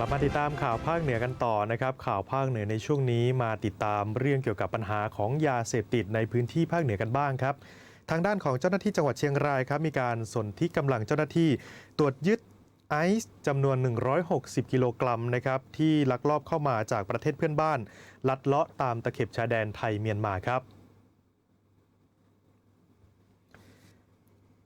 ลับมาติดตามข่าวภาคเหนือกันต่อนะครับ ข่าวภาคเหนือในช่วงนี้มาติดตามเรื่องเกี่ยวกับปัญหาของยาเสพติดในพื้นที่ภาคเหนือกันบ้างครับ ทางด้านของเจ้าหน้าที่จังหวัดเชียงรายครับมีการสนที่กำลังเจ้าหน้าที่ตรวจยึดไอซ์จำนวน 160 กิโลกรัมนะครับที่ลักลอบเข้ามาจากประเทศเพื่อนบ้าน ลัดเลาะตามตะเข็บชายแดนไทยเมียนมาครับ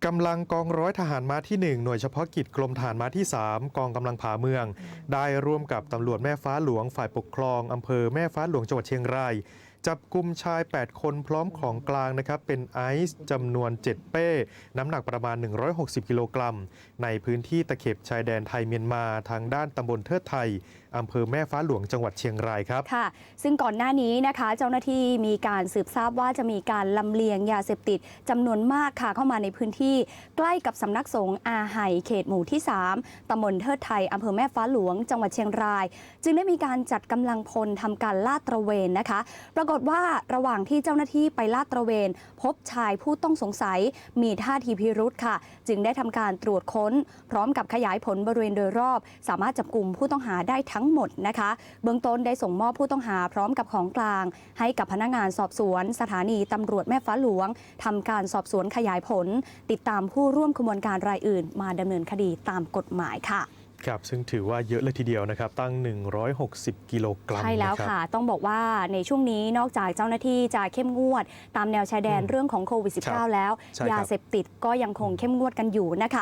กำลังกองร้อยทหารม้าที่ 1 หน่วยเฉพาะกิจกรมทหารม้าที่ 3 กองกำลังผาเมือง ได้ร่วมกับตำรวจแม่ฟ้าหลวงฝ่ายปกครองอำเภอแม่ฟ้าหลวงจังหวัดเชียงราย จับกลุ่มชาย 8 คนพร้อมของกลางนะครับเป็นไอซ์จำนวน 7 เป้ น้ำหนักประมาณ 160 กิโลกรัม ในพื้นที่ตะเข็บชายแดนไทยเมียนมาทางด้านตำบลเทิดไทยอำเภอแม่ฟ้าหลวงจังหวัดเชียงรายครับค่ะ ซึ่งก่อนหน้านี้นะคะ เจ้าหน้าที่มีการสืบทราบว่าจะมีการลำเลียงยาเสพติดจำนวนมากค่ะเข้ามาในพื้นที่ใกล้กับสำนักสงฆ์อาไห่เขตหมู่ที่ 3ตำบลเทิดไทยอำเภอแม่ฟ้าหลวงจังหวัดเชียงราย จึงได้มีการจัดกำลังพลทำการลาดตระเวนนะคะ ปรากฏว่าระหว่างที่เจ้าหน้าที่ไปลาดตระเวน พบชายผู้ต้องสงสัยมีท่าทีพิรุธค่ะ จึงได้ทำการตรวจค้น พร้อมกับขยายผลบริเวณโดยรอบ สามารถจับกลุ่มผู้ต้องหาได้ทั้งหมดนะคะ เบื้องต้นได้ส่งมอบผู้ต้องหาพร้อมกับของกลาง ให้กับพนักงานสอบสวน สถานีตำรวจแม่ฟ้าหลวงทำการสอบสวนขยายผล ติดตามผู้ร่วมขบวนการรายอื่น มาดำเนินคดีตามกฎหมายค่ะ ครับซึ่งถือว่าเยอะเลยทีเดียวนะครับ ตั้ง 160 กิโลกรัมใช่แล้วนรับค่ะ ต้องบอกว่าในช่วงนี้นอกจากเจ้าหน้าที่จะเข้มงวด ตามแนวชายแดนอืมเรื่องของโควิดครับ -19 แล้วใช่ครับยาเสพติดก็ยังคงเข้มงวดกันอยู่นะคะ